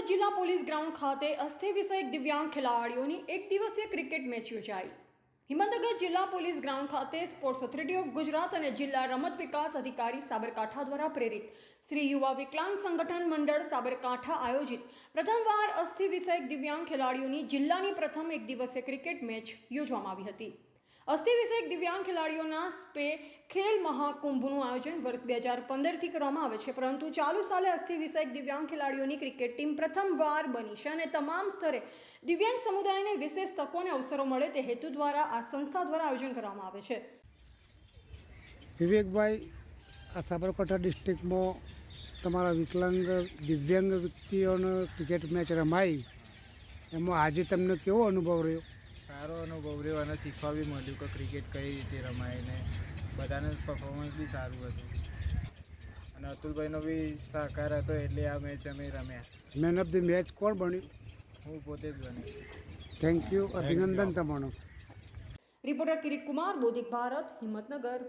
હિંમતનગર જિલ્લા police ground ખાતે અસ્થિ વિષયક દિવ્યાંગ ખેલાડીઓની એક દિવસીય ક્રિકેટ મેચ યોજાઈ. હિંમતનગર જિલ્લા પોલીસ ગ્રાઉન્ડ ખાતે સ્પોર્ટ્સ ઓથોરિટી ઓફ ગુજરાત અને જિલ્લા રમત વિકાસ અધિકારી સાબરકાંઠા દ્વારા પ્રેરિત શ્રી યુવા વિકલાંગ સંગઠન મંડળ સાબરકાંઠા આયોજિત પ્રથમવાર અસ્થિ વિષયક દિવ્યાંગ ખેલાડીઓની જિલ્લાની પ્રથમ એક દિવસીય ક્રિકેટ મેચ યોજવામાં આવી હતી. અસ્થિ વિષયક દિવ્યાંગ ખેલાડીઓના સ્પે ખેલ મહાકુંભનું આયોજન વર્ષ બે હજાર પંદરથી કરવામાં આવે છે. પરંતુ ચાલુ સાલે અસ્થિ વિષયક દિવ્યાંગ ખેલાડીઓની ક્રિકેટ ટીમ પ્રથમવાર બની છે અને તમામ સ્તરે દિવ્યાંગ સમુદાયને વિશેષ તકો અને અવસરો મળે તે હેતુ દ્વારા આ સંસ્થા દ્વારા આયોજન કરવામાં આવે છે. વિવેકભાઈ, આ સાબરકાંઠા ડિસ્ટ્રિક્ટમાં તમારા વિકલાંગ દિવ્યાંગ વ્યક્તિઓનો ક્રિકેટ મેચ રમાઈ, એમાં આજે તમને કેવો અનુભવ રહ્યો? સારો અનુભવ રહ્યો અને શીખવા બી મળ્યું કે ક્રિકેટ કઈ રીતે રમાય ને બધાને પરફોર્મન્સ બી સારું હતું. અને અતુલભાઈનો બી સહકાર હતો એટલે આ મેચ અમે રમ્યા. મેન ઓફ ધી મેચ કોણ બન્યું? હું પોતે જ બની થેન્ક યુ અભિનંદન તમારું. રિપોર્ટર કિરીટ કુમાર બોધિક ભારત હિંમતનગર.